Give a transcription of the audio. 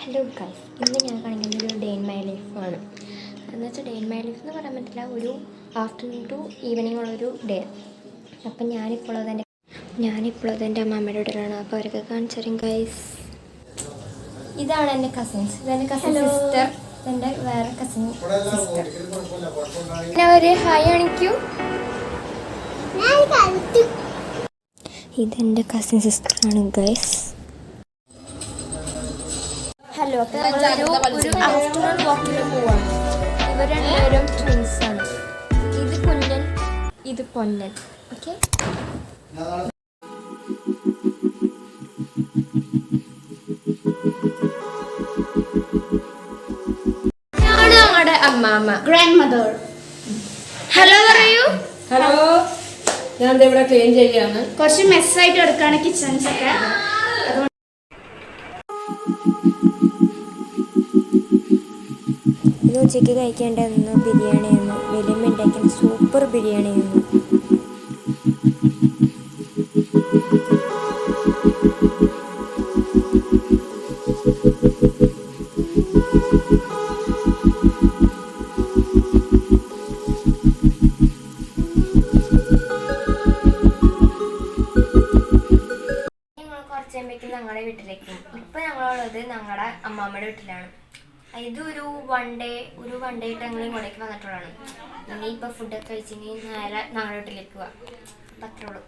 Hello guys ഇന്ന് ഞാൻ കാണിക്കുന്നത് ഒരു ഡേ ഇൻ മൈ ലൈഫാണ് എന്ന് വെച്ചാൽ ഡേ ഇൻ മൈ ലൈഫ് എന്ന് പറയാൻ പറ്റില്ല ഒരു ആഫ്റ്റർനൂൺ ടു ഈവനിങ് ഉള്ളൊരു ഡേ അപ്പം ഞാനിപ്പോൾ അതെന്റെ ഞാനിപ്പോൾ അതെന്റെ അമ്മമ്മയുടെ വീട്ടിലാണ്. അപ്പോൾ അവരൊക്കെ കാണിച്ചു ഗൈസ് ഇതാണ് എന്റെ കസിൻസ് ഇതെന്റെ കസിൻ സിസ്റ്റർ എന്റെ വേറെ കസിൻ സിസ്റ്റർ പിന്നെ അവർ ഹായ് കാണിക്കൂ ഇതെന്റെ കസിൻ സിസ്റ്റർ ആണ് ഗൈസ് ഹലോ അപ്പോൾ നമ്മളൊരു ഒരു ആഫ്റ്റർനൂൺ വാക്കിൽ പോവാണ് ഇവർ രണ്ടുപേരും ട്വിൻസ് ആണ്. ഇത് കുഞ്ഞൻ ഇത് പൊന്നൻ. ഓക്കെ ഞങ്ങളുടെ അമ്മാമ്മ. ഗ്രാൻഡ് മദർ ഹലോ പറയൂ. ഹലോ ഞാൻ ദേ ഇവിടെ ക്ലീൻ ചെയ്യാണ് കുറച്ച് മെസ്സായിട്ട് എടുക്കാണ് കിച്ചൺസ് ഒക്കെ. ഇത് ഉച്ചയ്ക്ക് കഴിക്കേണ്ടതെന്ന് ബിരിയാണിയായിരുന്നു. വലിയമ്മ ഉണ്ടാക്കിയ സൂപ്പർ ബിരിയാണിയായിരുന്നു. ഞങ്ങൾ ഞങ്ങളുടെ വീട്ടിലേക്ക്. ഇപ്പൊ ഇപ്പം ഞങ്ങളുള്ളത് ഞങ്ങളുടെ അമ്മാമ്മയുടെ വീട്ടിലാണ്. ഇത് ഒരു വൺ ഡേ ഒരു വൺ ഡേ ആയിട്ട് ഞങ്ങൾ ഇങ്ങോട്ടേക്ക് വന്നിട്ടുള്ളതാണ്. ഇനി ഇപ്പോൾ ഫുഡൊക്കെ കഴിച്ചിനി നേരെ ഞങ്ങളുടെ വീട്ടിലേക്ക് പോവാം. അപ്പം അത്രേ ഉള്ളൂ.